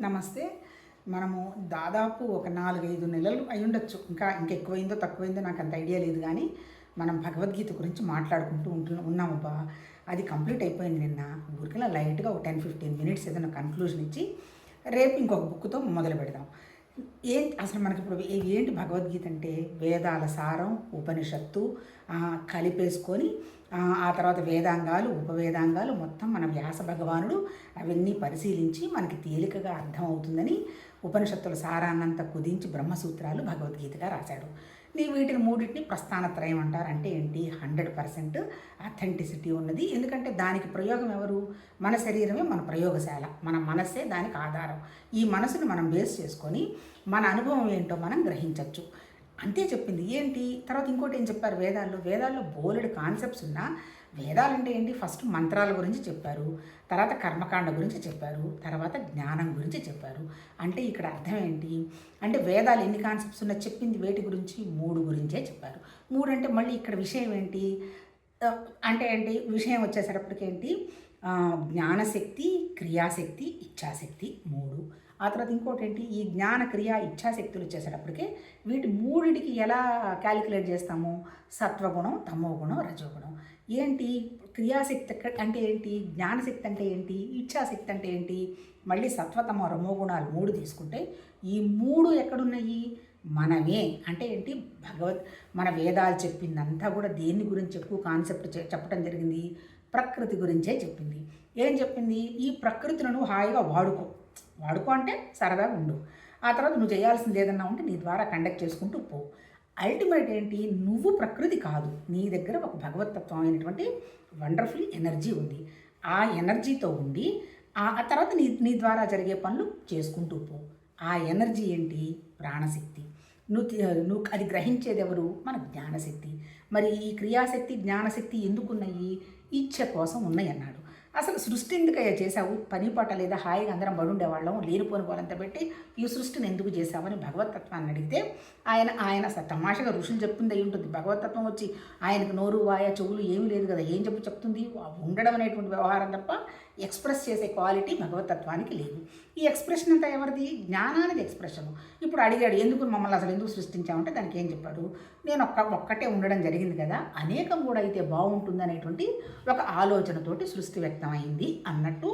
నమస్తే. మనము దాదాపు ఒక నాలుగైదు నెలలు అయి ఉండొచ్చు ఇంకా ఇంకెక్కువైందో తక్కువైందో నాకు అంత ఐడియా లేదు కానీ మనం భగవద్గీత గురించి మాట్లాడుకుంటూ ఉంటు ఉన్నామబ్బా. అది కంప్లీట్ అయిపోయింది నిన్న. ఊరికలా లైట్గా ఒక టెన్ ఫిఫ్టీన్ మినిట్స్ ఏదైనా కన్క్లూజన్ ఇచ్చి రేపు ఇంకొక బుక్తో మొదలు పెడదాం. ఏంటి అసలు మనకి ఇప్పుడు ఏంటి భగవద్గీత అంటే? వేదాల సారం ఉపనిషత్తు కలిపేసుకొని ఆ, తర్వాత వేదాంగాలు ఉపవేదాంగాలు మొత్తం మన వ్యాస భగవానుడు అవన్నీ పరిశీలించి మనకి తేలికగా అర్థమవుతుందని ఉపనిషత్తుల సారాన్నంత కుదించి బ్రహ్మసూత్రాలు భగవద్గీతగా రాశాడు. నీ వీటిని మూడింటిని ప్రస్థానత్రయం అంటారు అంటే ఏంటి? హండ్రెడ్ పర్సెంట్ అథెంటిసిటీ ఉన్నది. ఎందుకంటే దానికి ప్రయోగం ఎవరు? మన శరీరమే మన ప్రయోగశాల. మన మనస్సే దానికి ఆధారం. ఈ మనసును మనం బేస్ చేసుకొని మన అనుభవం ఏంటో మనం గ్రహించవచ్చు అంతే చెప్పింది. ఏంటి? తర్వాత ఇంకోటి ఏం చెప్పారు వేదాల్లో? వేదాల్లో బోలెడు కాన్సెప్ట్స్ ఉన్నా వేదాలంటే ఏంటి? ఫస్ట్ మంత్రాల గురించి చెప్పారు తర్వాత కర్మకాండ గురించి చెప్పారు తర్వాత జ్ఞానం గురించి చెప్పారు. అంటే ఇక్కడ అర్థం ఏంటి? అంటే వేదాలు ఎన్ని కాన్సెప్ట్స్ ఉన్నా చెప్పింది వేటి గురించి? మూడు గురించే చెప్పారు. మూడు అంటే మళ్ళీ ఇక్కడ విషయం ఏంటి? అంటే ఏంటి? విషయం వచ్చేసరిప్పటికేంటి జ్ఞానశక్తి క్రియాశక్తి ఇచ్ఛాశక్తి మూడు. ఆ తర్వాత ఇంకోటి ఏంటి ఈ జ్ఞాన క్రియ ఇచ్ఛాశక్తులు వచ్చేసేటప్పటికే వీటి మూడిటికి ఎలా క్యాలిక్యులేట్ చేస్తాము? సత్వగుణం తమోగుణం రజోగుణం. ఏంటి? క్రియాశక్తి ఎక్క- అంటే ఏంటి? జ్ఞానశక్తి అంటే ఏంటి? ఇచ్ఛాశక్తి అంటే ఏంటి? మళ్ళీ సత్వతమ రమో గుణాలు మూడు తీసుకుంటే ఈ మూడు ఎక్కడున్నాయి? మనమే. అంటే ఏంటి? భగవత్ మన వేదాలు చెప్పిందంతా కూడా దేని గురించి ఎక్కువ కాన్సెప్ట్ చెప్పడం జరిగింది? ప్రకృతి గురించే చెప్పింది. ఏం చెప్పింది? ఈ ప్రకృతిని నువ్వు హాయిగా వాడుకో. వాడుకో అంటే సరదాగా ఉండు. ఆ తర్వాత నువ్వు చేయాల్సింది ఏదన్నా ఉంటే నీ ద్వారా కండక్ట్ చేసుకుంటూ పో. అల్టిమేట్ ఏంటి? నువ్వు ప్రకృతి కాదు. నీ దగ్గర ఒక భగవతత్వం అయినటువంటి వండర్ఫుల్ ఎనర్జీ ఉంది. ఆ ఎనర్జీతో ఉండి ఆ తర్వాత నీ నీ ద్వారా జరిగే పనులు చేసుకుంటూ పో. ఆ ఎనర్జీ ఏంటి? ప్రాణశక్తి. నువ్వు నువ్వు అది గ్రహించేది ఎవరు? మన జ్ఞానశక్తి. మరి ఈ క్రియాశక్తి జ్ఞానశక్తి ఎందుకున్నాయి? ఇచ్చ కోసం ఉన్నాయి అన్నాడు అసలు సృష్టి ఎందుకయ్యా చేశావు? పని పాట లేదా హాయిగా అందరం బడుండేవాళ్ళం లేనిపోని వాళ్ళంతా పెట్టి ఈ సృష్టిని ఎందుకు చేశావని భగవతత్వాన్ని అడిగితే ఆయన ఆయన తమాషగా ఋషులు చెప్తుంది అయి ఉంటుంది. భగవతత్వం వచ్చి ఆయనకు నోరు వాయ చెవులు ఏమీ లేదు కదా ఏం చెప్పు చెప్తుంది? ఉండడం అనేటువంటి వ్యవహారం తప్ప ఎక్స్ప్రెస్ చేసే క్వాలిటీ భగవతత్వానికి లేదు. ఈ ఎక్స్ప్రెషన్ అంతా ఎవరిది? జ్ఞానానికి ఎక్స్ప్రెషన్. ఇప్పుడు అడిగాడు ఎందుకు మమ్మల్ని అసలు ఎందుకు సృష్టించామంటే దానికి ఏం చెప్పాడు? నేను ఒక్క ఒక్కటే ఉండడం జరిగింది కదా అనేకం కూడా అయితే బాగుంటుంది అనేటువంటి ఒక ఆలోచనతోటి సృష్టి వ్యక్తమైంది అన్నట్టు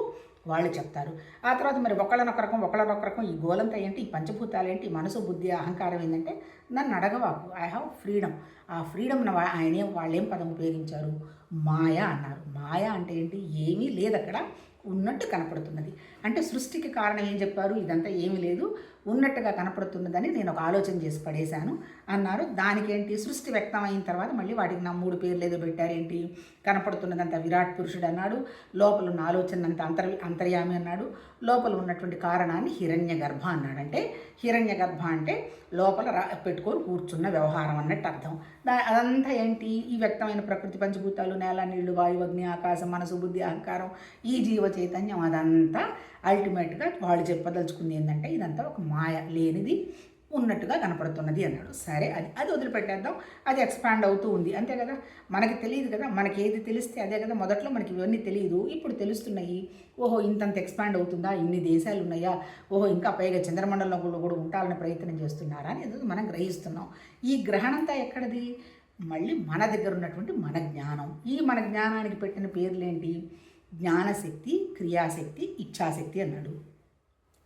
వాళ్ళు చెప్తారు. ఆ తర్వాత మరి ఒకళ్ళనొక రకం ఒకళ్ళనొక రకం ఈ గోలంతా ఏంటి? ఈ పంచభూతాలు ఏంటి ఈ మనసు బుద్ధి అహంకారం ఏంటంటే నన్ను అడగవాకు ఐ హ్యావ్ ఫ్రీడమ్ ఆ ఫ్రీడమ్ ఆయనే వాళ్ళేం పదం ఉపయోగించారు? మాయ అన్నారు. మాయ అంటే ఏంటి? ఏమీ లేదు అక్కడ ఉన్నట్టు కనపడుతున్నది. అంటే సృష్టికి కారణం ఏం చెప్పారు? ఇదంతా ఏమీ లేదు. ఉన్నట్టుగా కనపడుతున్నదని నేను ఒక ఆలోచన చేసి పడేశాను అన్నారు. దానికేంటి? సృష్టి వ్యక్తం అయిన తర్వాత మళ్ళీ వాటికి నా మూడు పేర్లు ఏదో పెట్టారేంటి? కనపడుతున్నదంతా విరాట్ పురుషుడు అన్నాడు. లోపల ఉన్న ఆలోచన అంత అంతర్ అంతర్యామి అన్నాడు. లోపల ఉన్నటువంటి కారణాన్ని హిరణ్య గర్భ అన్నాడు. అంటే హిరణ్య గర్భ అంటే లోపల రా పెట్టుకొని కూర్చున్న వ్యవహారం అన్నట్టు అర్థం. దా అదంతా ఏంటి? ఈ వ్యక్తమైన ప్రకృతి పంచభూతాలు నేల నీళ్ళు వాయు అగ్ని ఆకాశం మనసు బుద్ధి అహంకారం ఈ జీవ చైతన్యం అదంతా అల్టిమేట్గా వాళ్ళు చెప్పదలుచుకుంది ఏంటంటే ఇదంతా ఒక మాయ లేనిది ఉన్నట్టుగా కనపడుతున్నది అన్నాడు. సరే అది అది వదిలిపెట్టేద్దాం. అది ఎక్స్పాండ్ అవుతూ ఉంది. అంతే కదా? మనకి తెలియదు కదా? మనకి ఏది తెలిస్తే అదే కదా? మొదట్లో మనకి ఇవన్నీ తెలియదు. ఇప్పుడు తెలుస్తున్నాయి. ఓహో ఇంతంత ఎక్స్పాండ్ అవుతుందా? ఇన్ని దేశాలు ఉన్నాయా ఓహో ఇంకా పైగా చంద్రమండలంలో కూడా ఉండాలని ప్రయత్నం చేస్తున్నారా అనేది మనం గ్రహిస్తున్నాం. ఈ గ్రహణంతా ఎక్కడిది? మళ్ళీ మన దగ్గర ఉన్నటువంటి మన జ్ఞానం. ఈ మన జ్ఞానానికి పెట్టిన పేర్లేంటి? జ్ఞానశక్తి క్రియాశక్తి ఇచ్ఛాశక్తి అన్నాడు.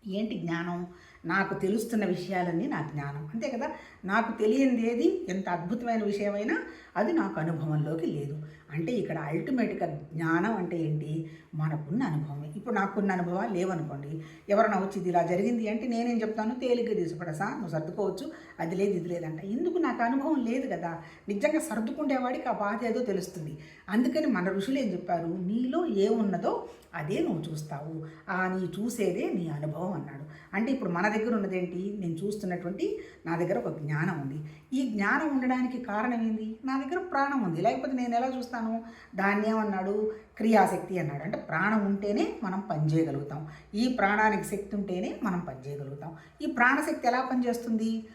ఏంటి జ్ఞానం? నాకు తెలుస్తున్న విషయాలన్నీ నా జ్ఞానం. అంతే కదా? నాకు తెలియంది ఏది? ఎంత అద్భుతమైన విషయమైనా అది నాకు అనుభవంలోకి లేదు. అంటే ఇక్కడ అల్టిమేట్గా జ్ఞానం అంటే ఏంటి? మనకున్న అనుభవమే. ఇప్పుడు నాకున్న అనుభవాలు లేవనుకోండి. ఎవరైనా వచ్చి ఇది ఇలా జరిగింది అంటే నేనేం చెప్తాను? తేలిగ్గా తీసుకుపడసా నువ్వు సర్దుకోవచ్చు. అది లేదు ఇది లేదంట. ఎందుకు? నాకు అనుభవం లేదు కదా. నిజంగా సర్దుకుండేవాడికి ఆ బాధ ఏదో తెలుస్తుంది. అందుకని మన ఋషులు ఏం చెప్పారు? నీలో ఏమున్నదో అదే నువ్వు చూస్తావు. ఆ నీ చూసేదే నీ అనుభవం అన్నాడు. అంటే ఇప్పుడు మన దగ్గర ఉన్నదేంటి? నేను చూస్తున్నటువంటి నా దగ్గర ఒక జ్ఞానం ఉంది. ఈ జ్ఞానం ఉండడానికి కారణం ఏంది? నా దగ్గర ప్రాణం ఉంది. లేకపోతే నేను ఎలా చూస్తాను? దాన్ని ఏమన్నాడు? క్రియాశక్తి అన్నాడు. అంటే ప్రాణం ఉంటేనే మనం పనిచేయగలుగుతాం. ఈ ప్రాణానికి శక్తి ఉంటేనే మనం పనిచేయగలుగుతాం. ఈ ప్రాణశక్తి ఎలా పనిచేస్తుంది?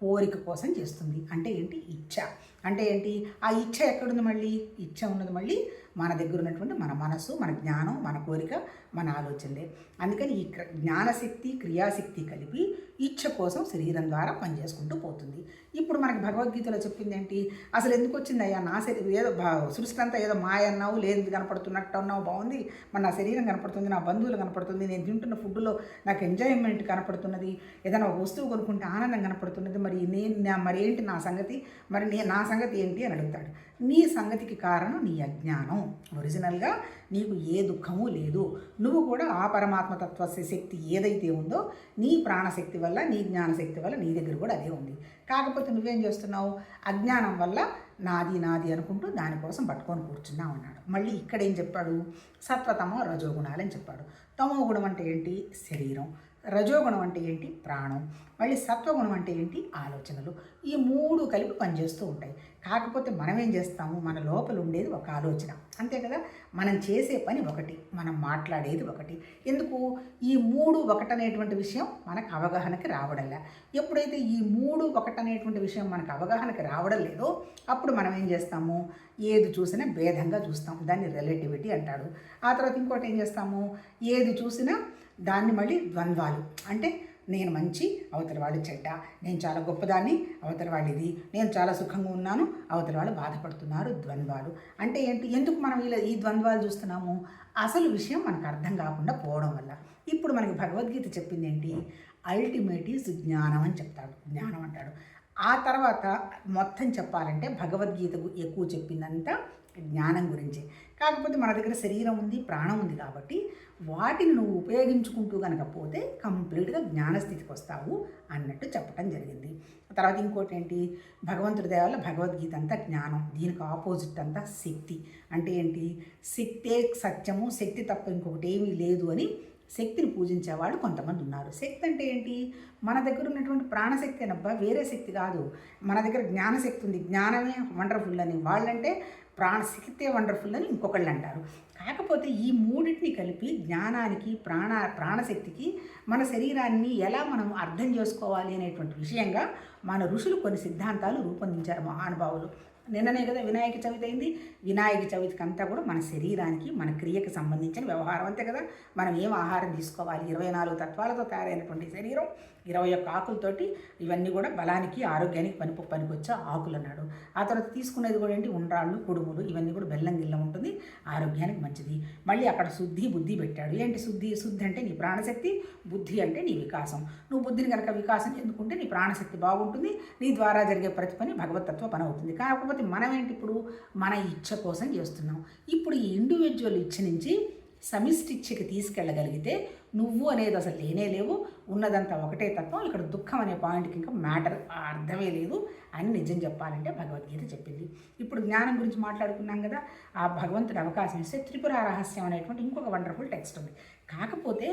కోరిక కోసం చేస్తుంది. అంటే ఏంటి? ఇచ్చ అంటే ఏంటి? ఆ ఇచ్చ ఎక్కడుంది మళ్ళీ? ఇచ్చ ఉన్నది మళ్ళీ మన దగ్గర ఉన్నటువంటి మన మనసు మన జ్ఞానం మన కోరిక మన ఆలోచనలే. అందుకని ఈ క్ర- జ్ఞానశక్తి క్రియాశక్తి కలిపి ఇచ్ఛ కోసం శరీరం ద్వారా పనిచేసుకుంటూ పోతుంది. ఇప్పుడు మనకి భగవద్గీతలో చెప్పింది ఏంటి అసలు ఎందుకు వచ్చింది అయ్యా నా శరీరం ఏదో భా- సృష్టి అంతా ఏదో మాయ అన్నావు లేనిది కనపడుతున్నట్టు అన్నావు బాగుంది. మరి నా శరీరం కనపడుతుంది నా బంధువులు కనపడుతుంది నేను తింటున్న ఫుడ్లో నాకు ఎంజాయ్మెంట్ కనపడుతున్నది ఏదైనా ఒక వస్తువు కొనుక్కుంటే ఆనందం కనపడుతున్నది మరి నేను నా- మరి ఏంటి నా సంగతి? మరి నే నా సంగతి ఏంటి అని అడుగుతాడు. నీ సంగతికి కారణం నీ అజ్ఞానం. ఒరిజినల్గా నీకు ఏ దుఃఖము లేదు. నువ్వు కూడా ఆ పరమాత్మతత్వ శక్తి ఏదైతే ఉందో నీ ప్రాణశక్తి వల్ల నీ జ్ఞానశక్తి వల్ల నీ దగ్గర కూడా అదే ఉంది. కాకపోతే నువ్వేం చేస్తున్నావు? అజ్ఞానం వల్ల నాది నాది అనుకుంటూ దానికోసం పట్టుకొని కూర్చున్నావు అన్నాడు. మళ్ళీ ఇక్కడ ఏం చెప్పాడు? సత్వతమో రజోగుణాలని చెప్పాడు. తమో గుణం అంటే ఏంటి? శరీరం. రజోగుణం అంటే ఏంటి? ప్రాణం. మళ్ళీ సత్వగుణం అంటే ఏంటి? ఆలోచనలు. ఈ మూడు కలిపి పనిచేస్తూ ఉంటాయి. కాకపోతే మనం ఏం చేస్తాము? మన లోపల ఉండేది ఒక ఆలోచన. అంతే కదా? మనం చేసే పని ఒకటి. మనం మాట్లాడేది ఒకటి. ఎందుకు? ఈ మూడు ఒకటనేటువంటి విషయం మనకు అవగాహనకి రావడంలే. ఎప్పుడైతే ఈ మూడు ఒకటనేటువంటి విషయం మనకు అవగాహనకి రావడం లేదో అప్పుడు మనం ఏం చేస్తాము? ఏది చూసినా భేదంగా చూస్తాం దాన్ని రిలేటివిటీ అంటాడు ఆ తర్వాత ఇంకోటి ఏం చేస్తాము? ఏది చూసినా దాన్ని మళ్ళీ ద్వంద్వాలు. అంటే నేను మంచి అవతల వాళ్ళు చెడ్డ నేను చాలా గొప్పదాన్ని అవతల వాళ్ళు ఇది నేను చాలా సుఖంగా ఉన్నాను అవతల వాళ్ళు బాధపడుతున్నారు ద్వంద్వాలు. అంటే ఏంటి? ఎందుకు మనం ఇలా ఈ ద్వంద్వాలు చూస్తున్నాము? అసలు విషయం మనకు అర్థం కాకుండా పోవడం వల్ల. ఇప్పుడు మనకి భగవద్గీత చెప్పింది ఏంటి? అల్టిమేట్ ఈజ్ జ్ఞానం అని చెప్తాడు. జ్ఞానం అంటాడు. ఆ తర్వాత మొత్తం చెప్పాలంటే భగవద్గీతకు ఎక్కువ చెప్పిందంతా జ్ఞానం గురించి. కాకపోతే మన దగ్గర శరీరం ఉంది ప్రాణం ఉంది కాబట్టి వాటిని నువ్వు ఉపయోగించుకుంటూ కనుక పోతే కంప్లీట్గా జ్ఞానస్థితికి వస్తావు అన్నట్టు చెప్పడం జరిగింది. తర్వాత ఇంకోటి ఏంటి? భగవంతుడి దయవల్ల భగవద్గీత అంతా జ్ఞానం దీనికి ఆపోజిట్ అంతా శక్తి. అంటే ఏంటి? శక్తే సత్యము శక్తి తప్ప ఇంకొకటి ఏమీ లేదు అని శక్తిని పూజించేవాళ్ళు కొంతమంది ఉన్నారు. శక్తి అంటే ఏంటి? మన దగ్గర ఉన్నటువంటి ప్రాణశక్తి అనబ్బా వేరే శక్తి కాదు. మన దగ్గర జ్ఞానశక్తి ఉంది. జ్ఞానమే వండర్ఫుల్ అని. వాళ్ళంటే ప్రాణశక్తే వండర్ఫుల్ అని ఇంకొకళ్ళు అంటారు. కాకపోతే ఈ మూడింటిని కలిపి జ్ఞానానికి ప్రాణ ప్రాణశక్తికి మన శరీరాన్ని ఎలా మనం అర్థం చేసుకోవాలి అనేటువంటి విషయంగా మన ఋషులు కొన్ని సిద్ధాంతాలు రూపొందించారు మహానుభావులు నిన్ననే కదా వినాయక చవితి అయింది. వినాయక చవితికి అంతా కూడా మన శరీరానికి మన క్రియకి సంబంధించిన వ్యవహారం అంతే కదా. మనం ఏం ఆహారం తీసుకోవాలి? ఇరవై నాలుగు తత్వాలతో తయారైనటువంటి శరీరం. ఇరవై ఒక్క ఆకులతోటి ఇవన్నీ కూడా బలానికి ఆరోగ్యానికి పని పనికొచ్చే ఆకులు అన్నాడు ఆ తర్వాత తీసుకునేది కూడా ఏంటి? ఉండ్రాళ్ళు కుడుములు ఇవన్నీ కూడా బెల్లం గిల్లం ఉంటుంది. ఆరోగ్యానికి మంచిది. మళ్ళీ అక్కడ శుద్ధి బుద్ధి పెట్టాడు. ఏంటి శుద్ధి? శుద్ధి అంటే నీ ప్రాణశక్తి బుద్ధి అంటే నీ వికాసం. నువ్వు బుద్ధిని కనుక వికాసం ఎందుకుంటే నీ ప్రాణశక్తి బాగుంటుంది. నీ ద్వారా జరిగే ప్రతి పని భగవతత్వ పని అవుతుంది కాకపోతే మనం ఏంటి ఇప్పుడు? మన ఇచ్చ కోసం చేస్తున్నాం. ఇప్పుడు ఈ ఇండివిజువల్ ఇచ్చ నుంచి సమిష్టి ఇచ్చకి తీసుకెళ్ళగలిగితే నువ్వు అనేది అసలు లేనే లేవు. ఉన్నదంతా ఒకటే తత్వం. ఇక్కడ దుఃఖం అనే పాయింట్కి ఇంకా మ్యాటర్ అర్థమే లేదు అని నిజం చెప్పాలంటే భగవద్గీత చెప్పింది. ఇప్పుడు జ్ఞానం గురించి మాట్లాడుకున్నాం కదా ఆ భగవంతుడు అవకాశం ఇస్తే త్రిపుర రహస్యం అనేటువంటి ఇంకొక వండర్ఫుల్ టెక్స్ట్ ఉంది. కాకపోతే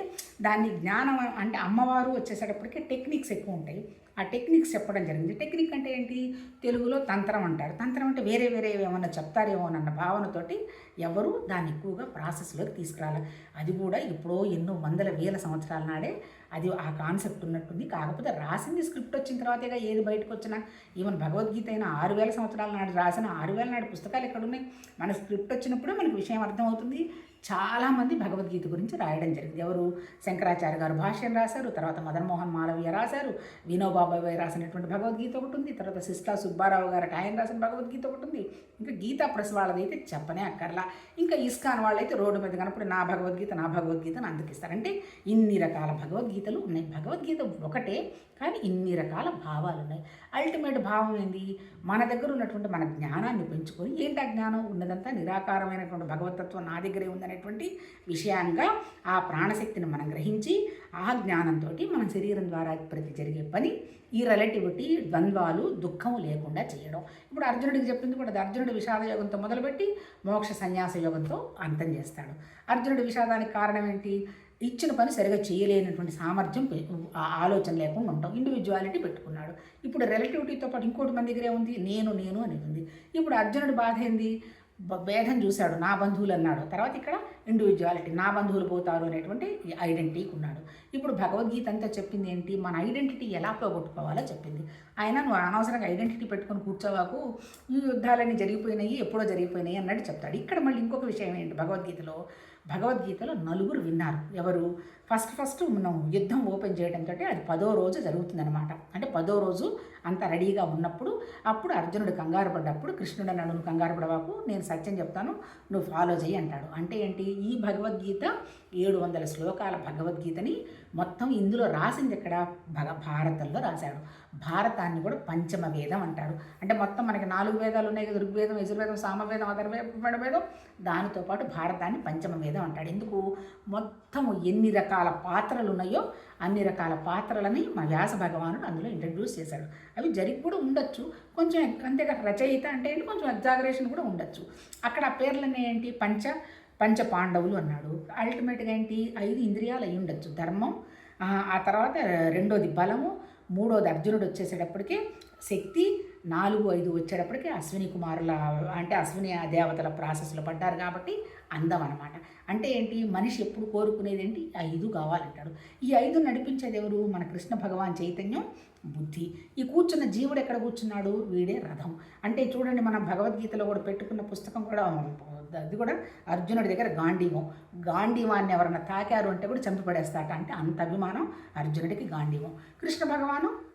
దాన్ని జ్ఞానం అంటే అమ్మవారు వచ్చేసేటప్పటికి టెక్నిక్స్ ఎక్కువ ఉంటాయి. ఆ టెక్నిక్స్ చెప్పడం జరిగింది. టెక్నిక్ అంటే ఏంటి? తెలుగులో తంత్రం అంటారు. తంత్రం అంటే వేరే వేరే ఏమన్నా చెప్తారేమో అన్న భావనతోటి ఎవరు దాన్ని ఎక్కువగా ప్రాసెస్లోకి తీసుకురాలి. అది కూడా ఎప్పుడో ఎన్నో వందల వేల సంవత్సరాల నాడే అది ఆ కాన్సెప్ట్ ఉన్నట్టుంది. కాకపోతే రాసింది స్క్రిప్ట్ వచ్చిన తర్వాతేగా ఏది బయటకు వచ్చినా ఈవెన్ భగవద్గీత అయినా ఆరు వేల సంవత్సరాల నాడు రాసిన ఆరు వేల నాడు పుస్తకాలు ఎక్కడున్నాయి? మన స్క్రిప్ట్ వచ్చినప్పుడే మనకు విషయం అర్థమవుతుంది. చాలామంది భగవద్గీత గురించి రాయడం జరిగింది. ఎవరు? శంకరాచార్య గారు భాష్యం రాశారు తర్వాత మదన్మోహన్ మాలవీయ రాశారు వినోబాబాయ్ రాసినటువంటి భగవద్గీత ఒకటి ఉంది తర్వాత సిస్టా సుబ్బారావు గారు ఆయన రాసిన భగవద్గీత ఒకటి ఉంది. ఇంకా గీతా ప్రెస్ వాళ్ళదైతే చెప్పనే అక్కర్లా. ఇంకా ఇస్కాన్ వాళ్ళైతే రోడ్డు మీద కనపడి నా భగవద్గీత నా భగవద్గీతను అందుకిస్తారంటే ఇన్ని రకాల భగవద్గీతలు ఉన్నాయి. భగవద్గీత ఒకటే కానీ ఇన్ని రకాల భావాలు ఉన్నాయి. అల్టిమేట్ భావం ఏంది? మన దగ్గర ఉన్నటువంటి మన జ్ఞానాన్ని పెంచుకొని ఏంటి ఆ జ్ఞానం? ఉన్నదంతా నిరాకారమైనటువంటి భగవతత్వం నా దగ్గరే ఉందని అనేటువంటి విషయంగా ఆ ప్రాణశక్తిని మనం గ్రహించి ఆ జ్ఞానంతో మన శరీరం ద్వారా ప్రతి జరిగే పని ఈ రిలేటివిటీ ద్వంద్వాలు దుఃఖం లేకుండా చేయడం. ఇప్పుడు అర్జునుడికి చెప్పింది కూడా అర్జునుడు అర్జునుడి విషాద యోగంతో మొదలుపెట్టి మోక్ష సన్యాస యోగంతో అంతం చేస్తాడు. అర్జునుడి విషాదానికి కారణం ఏంటి? ఇచ్చిన పని సరిగా చేయలేనటువంటి సామర్థ్యం ఆ ఆలోచన లేకుండా ఉంటాం. ఇండివిజువాలిటీ పెట్టుకున్నాడు. ఇప్పుడు రిలేటివిటీతో పాటు ఇంకోటి మన దగ్గరే ఉంది. నేను నేను అనేది ఉంది. ఇప్పుడు అర్జునుడి బాధ ఏంది? భేదం చూశాడు నా బంధువులు అన్నాడు తర్వాత ఇక్కడ ఇండివిజువాలిటీ నా బంధువులు పోతారు అనేటువంటి ఐడెంటిటీకి ఉన్నాడు. ఇప్పుడు భగవద్గీత అంతా చెప్పింది ఏంటి? మన ఐడెంటిటీ ఎలా పోగొట్టుకోవాలో చెప్పింది. ఆయన నువ్వు అనవసరంగా ఐడెంటిటీ పెట్టుకొని కూర్చోవాకు ఈ యుద్ధాలన్నీ జరిగిపోయినాయి ఎప్పుడో జరిగిపోయినాయి అన్నట్టు చెప్తాడు. ఇక్కడ మళ్ళీ ఇంకొక విషయం ఏంటి? భగవద్గీతలో భగవద్గీతలో నలుగురు విన్నారు. ఎవరు? ఫస్ట్ ఫస్ట్ మనం యుద్ధం ఓపెన్ చేయడంతో అది పదో రోజు జరుగుతుందనమాట అంటే పదో రోజు అంత రెడీగా ఉన్నప్పుడు అప్పుడు అర్జునుడు కంగారు పడ్డప్పుడు కృష్ణుడు అన్నాడు నువ్వు కంగారు పడవాకు నేను సత్యం చెప్తాను నువ్వు ఫాలో చేయి అంటాడు. అంటే ఏంటి? ఈ భగవద్గీత ఏడు వందల శ్లోకాల భగవద్గీతని మొత్తం ఇందులో రాసింది ఎక్కడ? భగ భారతంలో రాశాడు. భారతాన్ని కూడా పంచమ వేదం అంటాడు. అంటే మొత్తం మనకి నాలుగు వేదాలు ఉన్నాయి కదా ఋగ్వేదం యజుర్వేదం సామవేదం అధర్వేద వేదం దానితో పాటు భారతాన్ని పంచమ వేదం అంటాడు. ఎందుకు? మొత్తం ఎన్ని రకాల రకాల పాత్రలు ఉన్నాయో అన్ని రకాల పాత్రలని మా వ్యాస భగవానుడు అందులో ఇంట్రడ్యూస్ చేశాడు. అవి జరిగి కూడా ఉండొచ్చు. కొంచెం అంతేగా రచయిత అంటే ఏంటి? కొంచెం ఎగ్జాగరేషన్ కూడా ఉండొచ్చు. అక్కడ ఆ పేర్లన్నీ ఏంటి? పంచ పంచ పాండవులు అన్నాడు అల్టిమేట్గా ఏంటి? ఐదు ఇంద్రియాలు అయి ఉండొచ్చు. ధర్మం ఆ, ఆ తర్వాత రెండోది బలము మూడోది అర్జునుడు వచ్చేసేటప్పటికి శక్తి నాలుగు ఐదు వచ్చేటప్పటికి అశ్విని కుమారుల అంటే అశ్విని దేవతల ప్రాసెస్లో పడ్డారు కాబట్టి అందం అనమాట అంటే ఏంటి? మనిషి ఎప్పుడు కోరుకునేది ఏంటి? ఐదు కావాలంటాడు. ఈ ఐదు నడిపించేది ఎవరు? మన కృష్ణ భగవాన్ చైతన్యం బుద్ధి. ఈ కూర్చున్న జీవుడు ఎక్కడ కూర్చున్నాడు? వీడే రథం. అంటే చూడండి మనం భగవద్గీతలో కూడా పెట్టుకున్న పుస్తకం కూడా అది కూడా అర్జునుడి దగ్గర గాంధీవం. గాంధీవాన్ని ఎవరన్నా తాకారు అంటే కూడా చంపి పడేస్తాట అంటే అంత అభిమానం అర్జునుడికి గాంధీవం. కృష్ణ భగవాను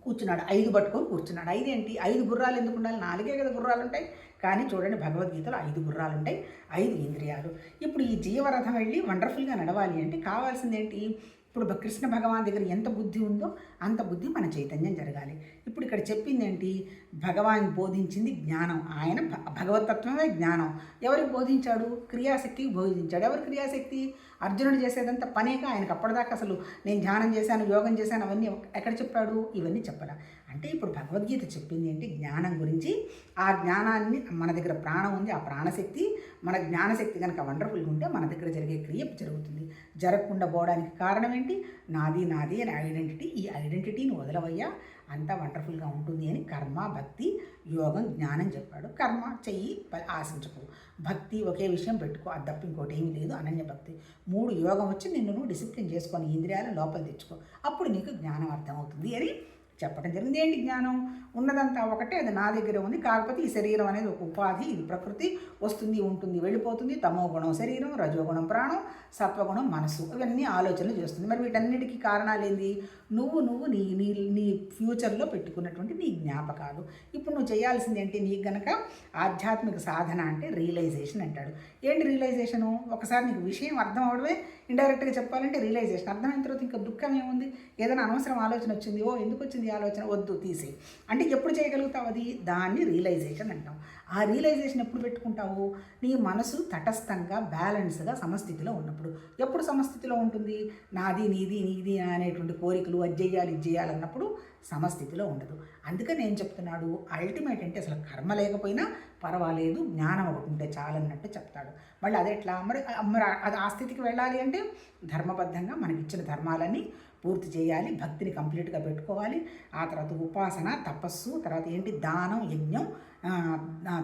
కూర్చున్నాడు. ఐదు పట్టుకొని కూర్చున్నాడు. ఐదు ఏంటి? ఐదు గుర్రాలు ఎందుకు ఉండాలి? నాలుగే కదా గుర్రాలు ఉంటాయి కానీ చూడండి భగవద్గీతలో ఐదు గుర్రాలు ఉంటాయి ఐదు ఇంద్రియాలు. ఇప్పుడు ఈ జీవరథం వెళ్ళి వండర్ఫుల్గా నడవాలి అంటే కావాల్సింది ఏంటి ఇప్పుడు కృష్ణ భగవాన్ దగ్గర ఎంత బుద్ధి ఉందో అంత బుద్ధి మన చైతన్యం జరగాలి. ఇప్పుడు ఇక్కడ చెప్పింది ఏంటి భగవాన్ బోధించింది జ్ఞానం. ఆయన భ- భగవతత్వమే జ్ఞానం. ఎవరికి బోధించాడు? క్రియాశక్తికి బోధించాడు. ఎవరు క్రియాశక్తి? అర్జునుడు చేసేదంతా పనేగా? ఆయనకు అప్పటిదాకా అసలు నేను ధ్యానం చేశాను యోగం చేశాను అవన్నీ ఎక్కడ చెప్పాడు? ఇవన్నీ చెప్పాల. అంటే ఇప్పుడు భగవద్గీత చెప్పింది ఏంటి? జ్ఞానం గురించి. ఆ జ్ఞానాన్ని మన దగ్గర ప్రాణం ఉంది. ఆ ప్రాణశక్తి మన జ్ఞానశక్తి కనుక వండర్ఫుల్గా ఉంటే మన దగ్గర జరిగే క్రియ జరుగుతుంది. జరగకుండా పోవడానికి కారణం ఏంటి? నాది నాది అనే ఐడెంటిటీ ఈ ఐడెంటిటీని వదలవయ్యా. అంతా వండర్ఫుల్గా ఉంటుంది అని కర్మ భక్తి యోగం జ్ఞానం చెప్పాడు. కర్మ చెయ్యి ప- ఆశించకు. భక్తి ఒకే విషయం పెట్టుకో. అది తప్ప ఇంకోటి ఏమీ లేదు. అనన్య భక్తి. మూడు యోగం వచ్చి నిన్ను నువ్వు డిసిప్లిన్ చేసుకొని ఇంద్రియాలు లోపల తెచ్చుకో. అప్పుడు నీకు జ్ఞానం అర్థమవుతుంది అని చెప్పడం జరిగింది. ఏంటి జ్ఞానం? ఉన్నదంతా ఒకటే అది నా దగ్గర ఉంది. కాకపోతే ఈ శరీరం అనేది ఒక ఉపాధి ఇది ప్రకృతి. వస్తుంది ఉంటుంది వెళ్ళిపోతుంది. తమో గుణం శరీరం రజోగుణం ప్రాణం సత్వగుణం మనసు ఇవన్నీ ఆలోచనలు చేస్తుంది. మరి వీటన్నిటికీ కారణాలు ఏంది? నువ్వు నువ్వు నీ నీ నీ ఫ్యూచర్లో పెట్టుకున్నటువంటి నీ జ్ఞాపకాలు. ఇప్పుడు నువ్వు చేయాల్సింది ఏంటి? నీకు గనక ఆధ్యాత్మిక సాధన అంటే రియలైజేషన్ అంటాడు. ఏంటి రియలైజేషను? ఒకసారి నీకు విషయం అర్థం అవడమే. ఇండైరెక్ట్గా చెప్పాలంటే రియలైజేషన్. అర్థమైన తర్వాత ఇంకా దుఃఖం ఏముంది? ఏదైనా అనవసరం ఆలోచన వచ్చింది. ఓ ఎందుకు వచ్చింది ఆలోచన? వద్దు తీసి అంటే ఎప్పుడు చేయగలుగుతావు అది? దాన్ని రియలైజేషన్ అంటాం ఆ రియలైజేషన్ ఎప్పుడు పెట్టుకుంటావు? నీ మనసు తటస్థంగా బ్యాలెన్స్గా సమస్థితిలో ఉన్నప్పుడు. ఎప్పుడు సమస్థితిలో ఉంటుంది? నాది నీది నీది అనేటువంటి కోరికలు అది చేయాలి ఇది చేయాలన్నప్పుడు సమస్థితిలో ఉండదు. అందుకని నేను చెప్తున్నాడు? అల్టిమేట్ అంటే అసలు కర్మ లేకపోయినా పర్వాలేదు జ్ఞానం ఒకటి ఉంటే చాలన్నట్టు చెప్తాడు. మళ్ళీ అది ఎట్లా మరి మరి అది ఆ స్థితికి వెళ్ళాలి అంటే ధర్మబద్ధంగా మనకి ఇచ్చిన ధర్మాలన్నీ పూర్తి చేయాలి భక్తిని కంప్లీట్గా పెట్టుకోవాలి. ఆ తర్వాత ఉపాసన తపస్సు తర్వాత ఏంటి? దానం యజ్ఞం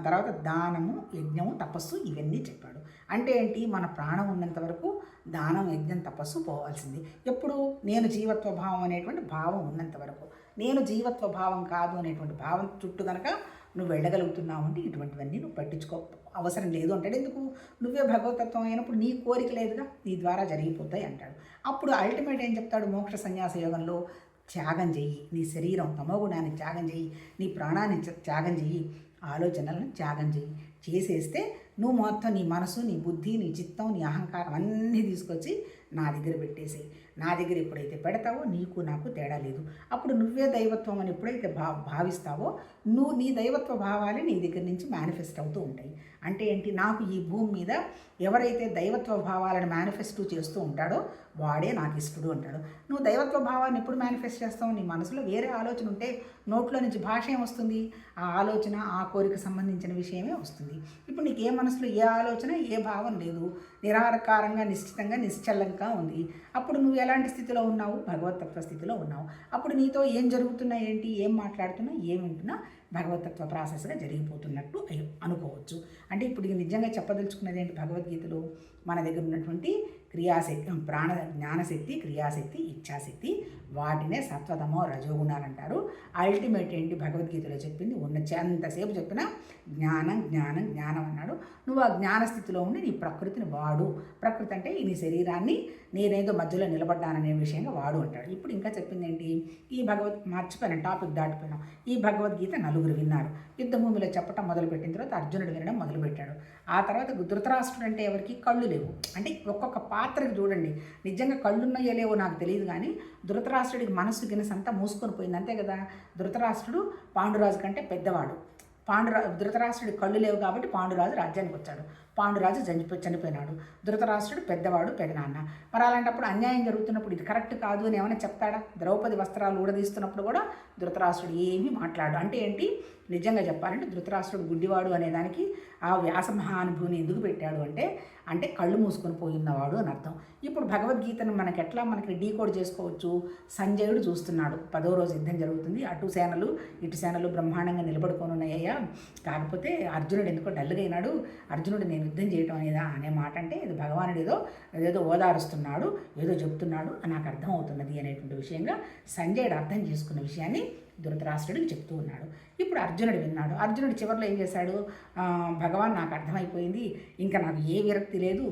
తర్వాత దానము యజ్ఞము తపస్సు ఇవన్నీ చెప్పాడు. అంటే ఏంటి? మన ప్రాణం ఉన్నంత వరకు దానం యజ్ఞం తపస్సు పోవాల్సింది. ఎప్పుడు? నేను జీవత్వ భావం అనేటువంటి భావం ఉన్నంత వరకు. నేను జీవత్వ భావం కాదు అనేటువంటి భావం చుట్టూ కనుక నువ్వు వెళ్ళగలుగుతున్నావు అంటే ఇటువంటివన్నీ నువ్వు పట్టించుకో. అవసరం లేదు అంటాడు. ఎందుకు? నువ్వే భగవతత్వం అయినప్పుడు నీ కోరిక లేదుగా నీ ద్వారా జరిగిపోతాయి అంటాడు. అప్పుడు అల్టిమేట్ ఏం చెప్తాడు? మోక్ష సన్యాస యోగంలో త్యాగం చెయ్యి. నీ శరీరం తమోగుణాన్ని త్యాగం చెయ్యి. నీ ప్రాణాన్ని త్యాగం చెయ్యి. ఆలోచనలను త్యాగం చెయ్యి. చేసేస్తే నువ్వు మొత్తం నీ మనసు నీ బుద్ధి నీ చిత్తం నీ అహంకారం అన్నీ తీసుకొచ్చి నా దగ్గర పెట్టేసి నా దగ్గర ఎప్పుడైతే పెడతావో నీకు నాకు తేడా లేదు. అప్పుడు నువ్వే దైవత్వం అని ఎప్పుడైతే భా భావిస్తావో నువ్వు నీ దైవత్వ భావాలే నీ దగ్గర నుంచి మేనిఫెస్ట్ అవుతూ ఉంటాయి. అంటే ఏంటి? నాకు ఈ భూమి మీద ఎవరైతే దైవత్వ భావాలను మేనిఫెస్టో చేస్తూ ఉంటాడో వాడే నాకు ఇష్టడు అంటాడు. నువ్వు దైవత్వ భావాన్ని ఎప్పుడు మేనిఫెస్ట్ చేస్తావు? నీ మనసులో వేరే ఆలోచన ఉంటే నోట్లో నుంచి భాష ఏమొస్తుంది ఆ ఆలోచన ఆ కోరిక సంబంధించిన విషయమే వస్తుంది. ఇప్పుడు నీకు ఏ మనసులో ఏ ఆలోచన ఏ భావం లేదు. నిరాకారంగా నిశ్చితంగా నిశ్చలంగా ఉంది. అప్పుడు నువ్వు ఎలాంటి స్థితిలో ఉన్నావు? భగవతత్వ స్థితిలో ఉన్నావు. అప్పుడు నీతో ఏం జరుగుతున్నా ఏంటి? ఏం మాట్లాడుతున్నా ఏం వింటున్నా భగవతత్వ ప్రాసెస్గా జరిగిపోతున్నట్టు అనుకోవచ్చు. అంటే ఇప్పుడు నిజంగా చెప్పదలుచుకున్నది ఏంటి? భగవద్గీతలో మన దగ్గర ఉన్నటువంటి క్రియాశక్తి ప్రాణ జ్ఞానశక్తి క్రియాశక్తి ఇచ్ఛాశక్తి వాటినే సత్వతమో రజోగుణాలు అంటారు అల్టిమేట్ ఏంటి? భగవద్గీతలో చెప్పింది ఉన్న ఎంతసేపు చెప్పినా జ్ఞానం జ్ఞానం జ్ఞానం అన్నాడు. నువ్వు ఆ జ్ఞానస్థితిలో ఉండి నీ ప్రకృతిని వాడు. ప్రకృతి అంటే ఈ నీ శరీరాన్ని నేనేదో మధ్యలో నిలబడ్డాననే విషయంగా వాడు అంటాడు. ఇప్పుడు ఇంకా చెప్పింది ఏంటి? ఈ భగవద్ మర్చిపోయిన టాపిక్ దాటిపోయినాం. ఈ భగవద్గీత నలుగురు విన్నారు. యుద్ధభూమిలో చెప్పటం మొదలుపెట్టిన తర్వాత అర్జునుడు వినడం మొదలుపెట్టాడు. ఆ తర్వాత ధృతరాష్ట్రుడు అంటే ఎవరికి? కళ్ళు లేవు. అంటే ఒక్కొక్క పాత్రకి చూడండి. నిజంగా కళ్ళున్నాయో లేవో నాకు తెలియదు కానీ ధృతరాష్ట్రుడికి మనసు గినసంతా మూసుకొని పోయింది. అంతే కదా? ధృతరాష్ట్రుడు పాండురాజు కంటే పెద్దవాడు. పాండురా ధృతరాష్ట్రుడి కళ్ళు లేవు కాబట్టి పాండురాజు రాజ్యానికి వచ్చాడు. పాండురాజు చనిపో చనిపోయినాడు. ధృతరాష్ట్రుడు పెద్దవాడు పెదనాన్న. మరి అలాంటప్పుడు అన్యాయం జరుగుతున్నప్పుడు ఇది కరెక్ట్ కాదు అని ఏమైనా చెప్తాడా? ద్రౌపది వస్త్రాలు ఊడదీస్తున్నప్పుడు కూడా ధృతరాష్ట్రుడు ఏమీ మాట్లాడు అంటే ఏంటి? నిజంగా చెప్పాలంటే ధృతరాష్ట్రుడు గుడ్డివాడు అనేదానికి ఆ వ్యాస మహానుభూని ఎందుకు పెట్టాడు అంటే అంటే కళ్ళు మూసుకొని పోయినవాడు అని అర్థం. ఇప్పుడు భగవద్గీతను మనకి ఎట్లా మనకి డీకోడ్ చేసుకోవచ్చు? సంజయుడు చూస్తున్నాడు. పదో రోజు యుద్ధం జరుగుతుంది. అటు సేనలు ఇటు సేనలు బ్రహ్మాండంగా నిలబడుకొని ఉన్నాయ్యా కాకపోతే అర్జునుడు ఎందుకో డల్గా అయినాడు అర్జునుడు నేను యుద్ధం చేయటం అనేదా అనే మాట అంటే ఇది భగవానుడు ఏదో ఏదో ఓదారుస్తున్నాడు ఏదో చెప్తున్నాడు నాకు అర్థం అవుతున్నది అనేటువంటి విషయంగా సంజయుడు అర్థం చేసుకున్న విషయాన్ని ధృతరాష్ట్రుడికి చెప్తూ ఉన్నాడు. ఇప్పుడు అర్జునుడు విన్నాడు. అర్జునుడు చివరిలో ఏం చేశాడు? భగవాన్ నాకు అర్థమైపోయింది. ఇంకా నాకు ఏ విరక్తి లేదు.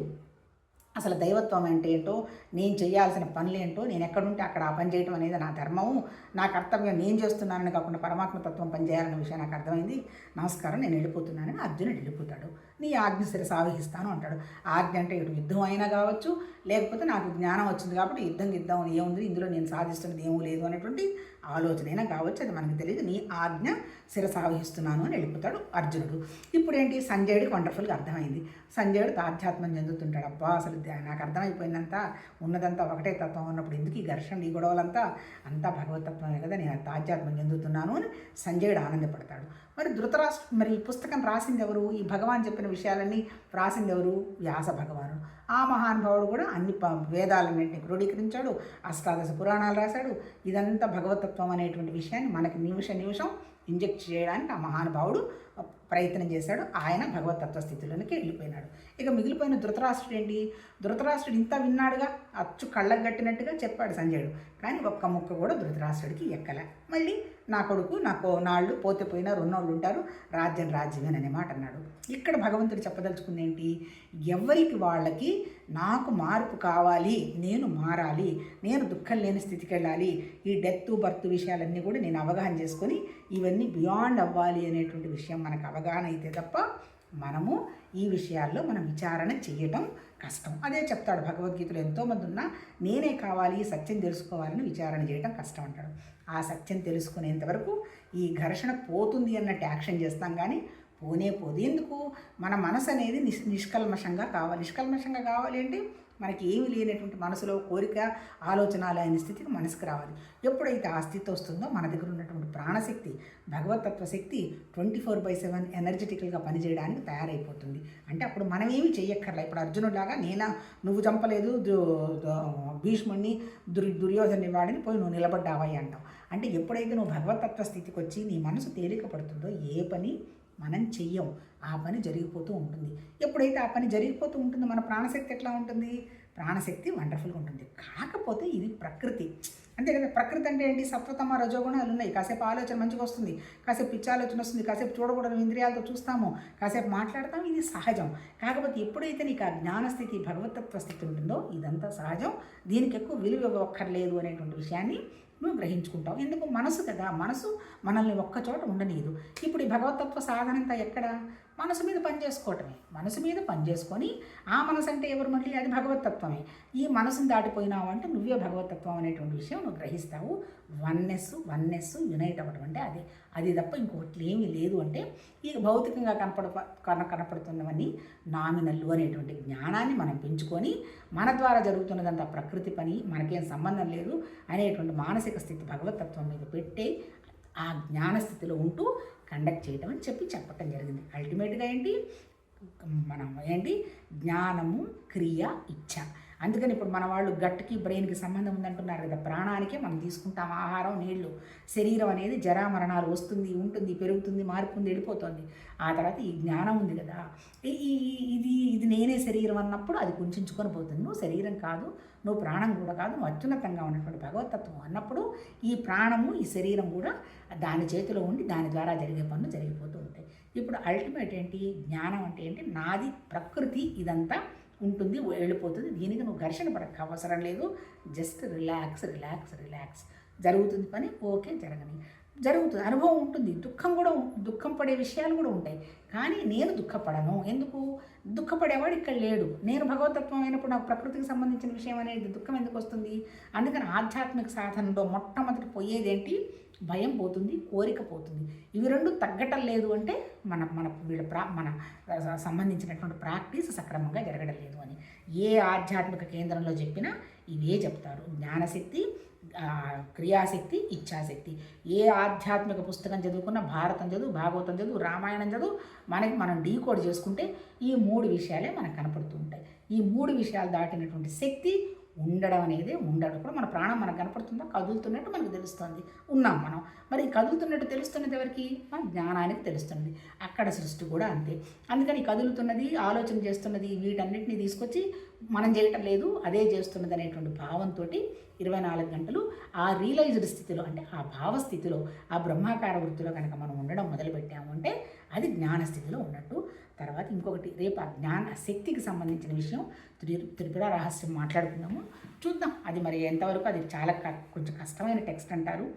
అసలు దైవత్వం అంటే ఏంటో నేను చేయాల్సిన పనులు ఏంటో నేను ఎక్కడుంటే అక్కడ ఆ పని చేయడం అనేది నా ధర్మము. నా కర్తవ్యం నేను చేస్తున్నానని కాకుండా పరమాత్మ తత్వం పనిచేయాలనే విషయం నాకు అర్థమైంది. నమస్కారం నేను వెళ్ళిపోతున్నానని అర్జునుడు వెళ్ళిపోతాడు. నీ ఆజ్ఞ శిరస ఆవహిస్తాను అంటాడు. ఆజ్ఞ అంటే ఇటు యుద్ధం అయినా కావచ్చు లేకపోతే నాకు జ్ఞానం వచ్చింది కాబట్టి యుద్ధం యుద్ధం ఏముంది ఇందులో నేను సాధిస్తున్నది ఏమీ లేదు అనేటువంటి ఆలోచన అయినా కావచ్చు అది మనకు తెలియదు. నీ ఆజ్ఞ శిరసావహిస్తున్నాను అని వెళ్ళిపోతాడు అర్జునుడు. ఇప్పుడు ఏంటి? సంజయుడికి వండర్ఫుల్గా అర్థమైంది. సంజయుడు తాధ్యాత్మం చెందుతుంటాడు. అబ్బా అసలు నాకు అర్థమైపోయిందంతా. ఉన్నదంతా ఒకటే తత్వం ఉన్నప్పుడు ఎందుకు ఈ ఘర్షణ ఈ గొడవలంతా? అంతా భగవతత్వమే కదా నేను తాధ్యాత్మం చెందుతున్నాను అని సంజయుడు ఆనందపడతాడు. మరి ధృతరాష్ట్ర మరి ఈ పుస్తకం రాసింది ఎవరు ఈ భగవాన్ చెప్పిన విషయాలన్నీ రాసింది ఎవరు వ్యాస భగవానుడు. ఆ మహానుభావుడు కూడా అన్ని ప వేదాలన్నింటినీ క్రోడీకరించాడు అష్టాదశ పురాణాలు రాశాడు. ఇదంతా భగవతత్వం అనేటువంటి విషయాన్ని మనకి నిమిష నిమిషం ఇంజెక్ట్ చేయడానికి ఆ మహానుభావుడు ప్రయత్నం చేశాడు. ఆయన భగవతత్వ స్థితిలోనికి వెళ్ళిపోయినాడు. ఇక మిగిలిపోయిన ధృతరాష్ట్రుడు ఏంటి ధృతరాష్ట్రుడు ఇంత విన్నాడుగా అచ్చు కళ్ళకు కట్టినట్టుగా చెప్పాడు సంజయుడు. కానీ ఒక్క ముక్క కూడా ధృతరాష్ట్రుడికి ఎక్కల. మళ్ళీ నా కొడుకు నాకు నాళ్ళు పోతే పోయినా రెండోళ్ళు ఉంటారు రాజ్యం రాజ్యమేననే మాట అన్నాడు. ఇక్కడ భగవంతుడు చెప్పదలుచుకుంది ఏంటి? ఎవరికి వాళ్ళకి నాకు మార్పు కావాలి నేను మారాలి నేను దుఃఖం లేని స్థితికి వెళ్ళాలి ఈ డెత్ బర్త్ విషయాలన్నీ కూడా నేను అవగాహన చేసుకొని ఇవన్నీ బియాండ్ అవ్వాలి అనేటువంటి విషయం మనకు అవగాహన అయితే తప్ప మనము ఈ విషయాల్లో మనం విచారణ చేయటం కష్టం. అదే చెప్తాడు భగవద్గీతలో ఎంతోమంది ఉన్నా నేనే కావాలి సత్యం తెలుసుకోవాలని విచారణ చేయటం కష్టం అంటాడు. ఆ సత్యం తెలుసుకునేంత వరకు ఈ ఘర్షణ పోతుంది అన్నట్టు యాక్షన్ చేస్తాం కానీ పోనే పోదు. ఎందుకు? మన మనసు అనేది నిష్ నిష్కల్మషంగా కావాలి. నిష్కల్మషంగా కావాలి అంటే మనకి ఏమి లేనటువంటి మనసులో కోరిక ఆలోచన లేని స్థితికి మనసుకు రావాలి. ఎప్పుడైతే ఆ స్థితి వస్తుందో మన దగ్గర ఉన్నటువంటి ప్రాణశక్తి భగవతత్వ శక్తి ట్వంటీ ఫోర్ బై సెవెన్ ఎనర్జెటికల్గా పనిచేయడానికి తయారైపోతుంది. అంటే అప్పుడు మనం ఏమి చెయ్యక్కర్లే. ఇప్పుడు అర్జునుడిలాగా నేనా నువ్వు చంపలేదు దు- భీష్ముడిని దుర్ దుర్యోధని వాడిని పోయి నువ్వు నిలబడ్డావయ్య అంటావు. అంటే ఎప్పుడైతే నువ్వు భగవతత్వ స్థితికి వచ్చి నీ మనసు తేలిక పడుతుందో ఏ పని మనం చెయ్యం. ఆ పని జరిగిపోతూ ఉంటుంది. ఎప్పుడైతే ఆ పని జరిగిపోతూ ఉంటుందో మన ప్రాణశక్తి ఎట్లా ఉంటుంది? ప్రాణశక్తి వండర్ఫుల్గా ఉంటుంది. కాకపోతే ఇది ప్రకృతి. అంతే కదా? ప్రకృతి అంటే ఏంటి? సత్వతమ రజోగుణాలు ఉన్నాయి. కాసేపు ఆలోచన మంచిగా వస్తుంది. కాసేపు పిచ్చి ఆలోచన వస్తుంది. కాసేపు చూడకూడదు ఇంద్రియాలతో చూస్తాము. కాసేపు మాట్లాడతాం ఇది సహజం. కాకపోతే ఎప్పుడైతే నీకు ఆ జ్ఞానస్థితి భగవతత్వ స్థితి ఉంటుందో ఇదంతా సహజం. దీనికి ఎక్కువ విలువ ఇవ్వక్కర్లేదు అనేటువంటి విషయాన్ని నువ్వు గ్రహించుకుంటావు. ఎందుకు? మనసు కదా. మనసు మనల్ని ఒక్కచోట ఉండనీయదు. ఇప్పుడు ఈ భగవతత్వ సాధనంతా ఎక్కడ? మనసు మీద పని చేసుకోవటమే. మనసు మీద పని చేసుకొని ఆ మనసు అంటే ఎవరు మళ్ళీ? అది భగవతత్వమే. ఈ మనసుని దాటిపోయినావు అంటే నువ్వే భగవతత్వం అనేటువంటి విషయం నువ్వు గ్రహిస్తావు. వన్నెస్ వన్నెస్ యునైట్ అవ్వడం అంటే అదే. అది తప్ప ఇంకొకటి ఏమీ లేదు అంటే ఈ భౌతికంగా కనపడ కన కనపడుతున్నవన్నీ నామినల్లు అనేటువంటి జ్ఞానాన్ని మనం పెంచుకొని మన ద్వారా జరుగుతున్నదంతా ప్రకృతి పని మనకేం సంబంధం లేదు అనేటువంటి మానసిక స్థితి భగవతత్వం మీద పెట్టే ఆ జ్ఞానస్థితిలో ఉంటూ కండక్ట్ చేయటం అని చెప్పి చెప్పటం జరిగింది. అల్టిమేట్గా ఏంటి? మనం ఏంటి? జ్ఞానము క్రియ ఇచ్చ. అందుకని ఇప్పుడు మన వాళ్ళు గట్టుకి బ్రెయిన్కి సంబంధం ఉందంటున్నారు కదా. ప్రాణానికే మనం తీసుకుంటాం ఆహారం నీళ్ళు శరీరం అనేది జరా మరణాలు వస్తుంది ఉంటుంది పెరుగుతుంది మారుతుంది వెళ్ళిపోతుంది. ఆ తర్వాత ఈ జ్ఞానం ఉంది కదా. ఈ- ఇది ఇది నేనే శరీరం అన్నప్పుడు అది కుంచుకొని పోతుంది. నువ్వు శరీరం కాదు నువ్వు ప్రాణం కూడా కాదు నువ్వు అత్యున్నతంగా ఉన్నటువంటి భగవతత్వం అన్నప్పుడు ఈ ప్రాణము ఈ శరీరం కూడా దాని చేతిలో ఉండి దాని ద్వారా జరిగే పనులు జరిగిపోతూ ఉంటాయి. ఇప్పుడు అల్టిమేట్ ఏంటి? జ్ఞానం అంటే ఏంటి? నాది ప్రకృతి ఇదంతా ఉంటుంది వెళ్ళిపోతుంది. దీనికి నువ్వు ఘర్షణ పడక అవసరం లేదు. Just relax relax relax. జరుగుతుంది పని ఓకే జరగని. జరుగుతుంది. అనుభవం ఉంటుంది. దుఃఖం కూడా దుఃఖం పడే విషయాలు కూడా ఉంటాయి. కానీ నేను దుఃఖపడను. ఎందుకు? దుఃఖపడేవాడు ఇక్కడ లేడు. నేను భగవతత్వం అయినప్పుడు నాకు ప్రకృతికి సంబంధించిన విషయం అనేది దుఃఖం ఎందుకు వస్తుంది? అందుకని ఆధ్యాత్మిక సాధనలో మొట్టమొదటి పోయేది ఏంటి భయం పోతుంది కోరిక పోతుంది. ఇవి రెండు తగ్గటం లేదు అంటే మన మన వీళ్ళ ప్రా మన సంబంధించినటువంటి ప్రాక్టీస్ సక్రమంగా జరగడం లేదు అని. ఏ ఆధ్యాత్మిక కేంద్రంలో చెప్పినా ఇవే చెప్తారు. జ్ఞానశక్తి క్రియాశక్తి ఇచ్ఛాశక్తి. ఏ ఆధ్యాత్మిక పుస్తకం చదువుకున్నా భారతం చదువు భాగవతం చదువు రామాయణం చదువు మనకి మనం డీకోడ్ చేసుకుంటే ఈ మూడు విషయాలే మనకు కనపడుతూ ఉంటాయి. ఈ మూడు విషయాలు దాటినటువంటి శక్తి ఉండడం అనేది ఉండడం కూడా మన ప్రాణం మనకు కనపడుతుందో? కదులుతున్నట్టు మనకు తెలుస్తుంది. ఉన్నాం మనం. మరి కదులుతున్నట్టు తెలుస్తున్నది ఎవరికి? మన జ్ఞానానికి తెలుస్తున్నది. అక్కడ సృష్టి కూడా అంతే. అందుకని కదులుతున్నది ఆలోచన చేస్తున్నది వీటన్నిటిని తీసుకొచ్చి మనం చేయటం లేదు అదే చేస్తున్నది అనేటువంటి భావంతో ఇరవై నాలుగు గంటలు ఆ రియలైజ్డ్ స్థితిలో అంటే ఆ భావస్థితిలో ఆ బ్రహ్మాకార వృత్తిలో కనుక మనం ఉండడం మొదలుపెట్టాము అంటే అది జ్ఞానస్థితిలో ఉన్నట్టు తర్వాత ఇంకొకటి రేపు ఆ జ్ఞాన శక్తికి సంబంధించిన విషయం త్రిపుర రహస్యం మాట్లాడుకుందాము. చూద్దాం. అది మరి ఎంతవరకు అది చాలా క- కొంచెం కష్టమైన టెక్స్ట్ అంటారు.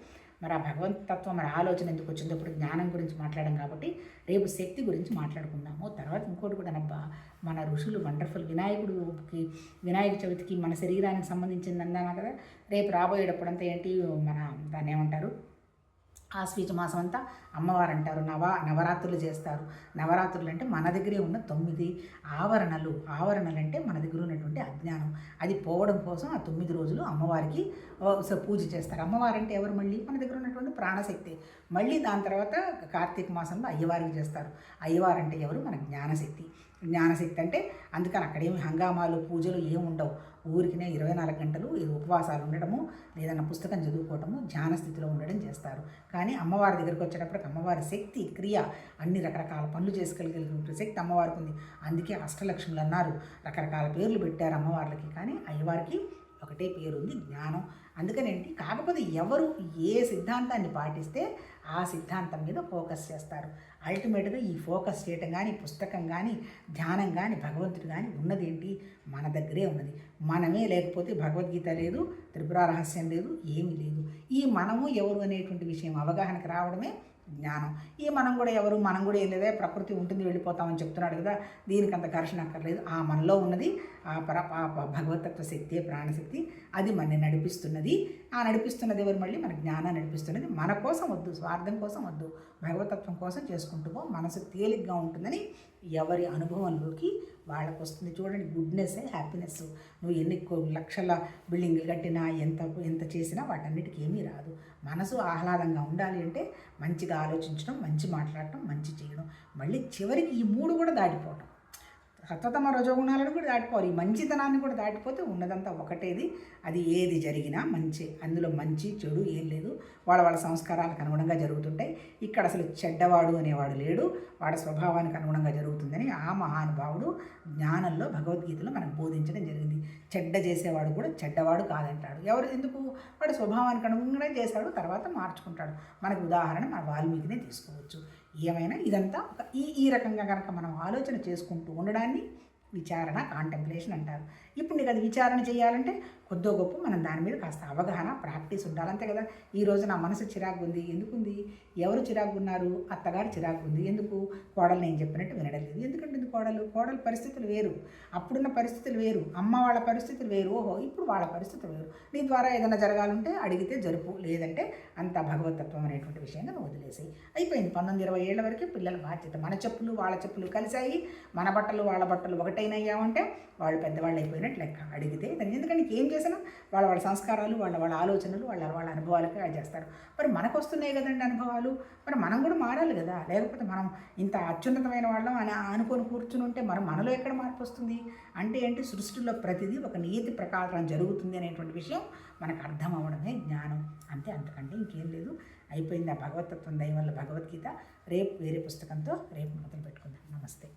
మరి ఆ భగవంతత్వం మరి ఆలోచన ఎందుకు వచ్చినప్పుడు ఇప్పుడు జ్ఞానం గురించి మాట్లాడడం కాబట్టి రేపు శక్తి గురించి మాట్లాడుకుందాము. తర్వాత ఇంకోటి కూడా నబ్బా మన ఋషులు వండర్ఫుల్ వినాయకుడికి వినాయక చవితికి మన శరీరానికి సంబంధించింది అన్నాను కదా? రేపు రాబోయేటప్పుడు అంతా ఏంటి? మన దాన్ని ఏమంటారు? ఆశ్వీజ మాసం అంతా అమ్మవారు అంటారు నవ నవరాత్రులు చేస్తారు. నవరాత్రులు అంటే మన దగ్గరే ఉన్న తొమ్మిది ఆవరణలు. ఆవరణలు అంటే మన దగ్గర ఉన్నటువంటి అజ్ఞానం. అది పోవడం కోసం ఆ తొమ్మిది రోజులు అమ్మవారికి స- పూజ చేస్తారు. అమ్మవారు అంటే ఎవరు మళ్ళీ? మన దగ్గర ఉన్నటువంటి ప్రాణశక్తి. మళ్ళీ దాని తర్వాత కార్తీక మాసంలో అయ్యవారికి చేస్తారు. అయ్యవారు అంటే ఎవరు? మన జ్ఞానశక్తి. జ్ఞానశక్తి అంటే అందుకని అక్కడేమి హంగామాలు పూజలు ఏమి ఉండవు. ఊరికినే ఇరవై నాలుగు గంటలు ఉపవాసాలు ఉండడము లేదన్నా పుస్తకం చదువుకోవటము ధ్యాన స్థితిలో ఉండడం చేస్తారు. కానీ అమ్మవారి దగ్గరికి వచ్చేటప్పటికి అమ్మవారి శక్తి క్రియ అన్ని రకరకాల పనులు చేసుకోగలిగిన శక్తి అమ్మవారికి ఉంది. అందుకే అష్టలక్ష్ములు అన్నారు. రకరకాల పేర్లు పెట్టారు అమ్మవార్లకి. కానీ అయ్యవారికి ఒకటే పేరు ఉంది జ్ఞానం. అందుకనేంటి? కాకపోతే ఎవరు ఏ సిద్ధాంతాన్ని పాటిస్తే ఆ సిద్ధాంతం మీద ఫోకస్ చేస్తారు. అల్టిమేట్గా ఈ ఫోకస్ చేయటం కానీ పుస్తకం కానీ ధ్యానం కానీ భగవంతుడు కానీ ఉన్నదేంటి? మన దగ్గరే ఉన్నది. మనమే లేకపోతే భగవద్గీత లేదు త్రిపుర రహస్యం లేదు ఏమీ లేదు. ఈ మనము ఎవరు అనేటువంటి విషయం అవగాహనకు రావడమే జ్ఞానం. ఈ మనం కూడా ఎవరు మనం కూడా ఏం లేదే ప్రకృతి ఉంటుంది వెళ్ళిపోతామని చెప్తున్నాడు కదా దీనికి అంత ఘర్షణ అక్కర్లేదు. ఆ మనలో ఉన్నది పర ఆ భగవతత్వ శక్తి ప్రాణశక్తి అది మనని నడిపిస్తున్నది. ఆ నడిపిస్తున్నది ఎవరు మళ్ళీ? మన జ్ఞానం నడిపిస్తున్నది. మన కోసం వద్దు స్వార్థం కోసం వద్దు భగవతత్వం కోసం చేసుకుంటుకో మనసు తేలిగ్గా ఉంటుందని ఎవరి అనుభవంలోకి వాళ్ళకు వస్తుంది. చూడండి గుడ్నెస్ హ్యాపీనెస్ నువ్వు ఎన్ని కో- లక్షల బిల్డింగ్లు కట్టినా ఎంత ఎంత చేసినా వాటన్నిటికీ ఏమీ రాదు. మనసు ఆహ్లాదంగా ఉండాలి అంటే మంచిగా ఆలోచించడం మంచి మాట్లాడటం మంచి చేయడం. మళ్ళీ చివరికి ఈ మూడు కూడా దాటిపోవటం. సత్వతమ రజోగుణాలను కూడా దాటిపోవాలి. ఈ మంచితనాన్ని కూడా దాటిపోతే ఉన్నదంతా ఒకటేది. అది ఏది జరిగినా మంచి. అందులో మంచి చెడు ఏం లేదు. వాళ్ళ వాళ్ళ సంస్కారాలకు అనుగుణంగా జరుగుతుంటాయి. ఇక్కడ అసలు చెడ్డవాడు అనేవాడు లేడు. వాడి స్వభావానికి అనుగుణంగా జరుగుతుందని ఆ మహానుభావుడు జ్ఞానంలో భగవద్గీతలో మనకు బోధించడం జరిగింది. చెడ్డ చేసేవాడు కూడా చెడ్డవాడు కాదంటాడు. ఎవరు ఎందుకు? వాడి స్వభావానికి అనుగుణంగా చేశాడు. తర్వాత మార్చుకుంటాడు. మనకు ఉదాహరణ మన వాల్మీకినే తీసుకోవచ్చు. ఏమైనా ఇదంతా ఒక ఈ ఈ రకంగా కనుక మనం ఆలోచన చేసుకుంటూ ఉండడాన్ని విచారణ కాంటెంప్లేషన్ అంటారు. ఇప్పుడు నీకు అది విచారణ చేయాలంటే కొద్దో గొప్ప మనం దాని మీద కాస్త అవగాహన ప్రాక్టీస్ ఉండాలంతే కదా? ఈ రోజు నా మనసు చిరాకు ఉంది. ఎందుకుంది? ఎవరు చిరాకు ఉన్నారు అత్తగారు చిరాకు ఉంది. ఎందుకు? కోడలు నేను చెప్పినట్టు వినడం లేదు. ఎందుకు కోడలు కోడలు పరిస్థితులు వేరు. అప్పుడున్న పరిస్థితులు వేరు. అమ్మ వాళ్ళ పరిస్థితులు వేరు. ఓహో ఇప్పుడు వాళ్ళ పరిస్థితులు వేరు. నీ ద్వారా ఏదైనా జరగాలంటే అడిగితే జరుపు. లేదంటే అంత భగవతత్వం అనేటువంటి విషయంగా నువ్వు వదిలేసాయి. అయిపోయింది. పంతొమ్మిది ఇరవై ఏళ్ళ వరకే పిల్లల బాధ్యత. మన చెప్పులు వాళ్ళ చెప్పులు కలిసాయి మన బట్టలు వాళ్ళ బట్టలు ఒకటైనయ్యామంటే వాళ్ళు పెద్దవాళ్ళు అయిపోయినట్టు లెక్క. అడిగితే దాన్ని ఎందుకంటే ఏం చేసినా వాళ్ళ వాళ్ళ సంస్కారాలు వాళ్ళ వాళ్ళ ఆలోచనలు వాళ్ళ వాళ్ళ అనుభవాలకే అది చేస్తారు. మరి మనకు వస్తున్నాయి కదండి అనుభవాలు. మరి మనం కూడా మారాలి కదా. లేకపోతే మనం ఇంత అత్యున్నతమైన వాళ్ళం అని అనుకొని కూర్చుని ఉంటే మరి మనలో ఎక్కడ మార్పు వస్తుంది? అంటే ఏంటి? సృష్టిలో ప్రతిదీ ఒక నియతి ప్రకారం జరుగుతుంది అనేటువంటి విషయం మనకు అర్థం అవ్వడమే జ్ఞానం. అంతే అంతకంటే ఇంకేం లేదు. అయిపోయింది ఆ భగవతత్వం దయ వల్ల భగవద్గీత. రేపు వేరే పుస్తకంతో రేపు మొదలు పెట్టుకుందాం నమస్తే.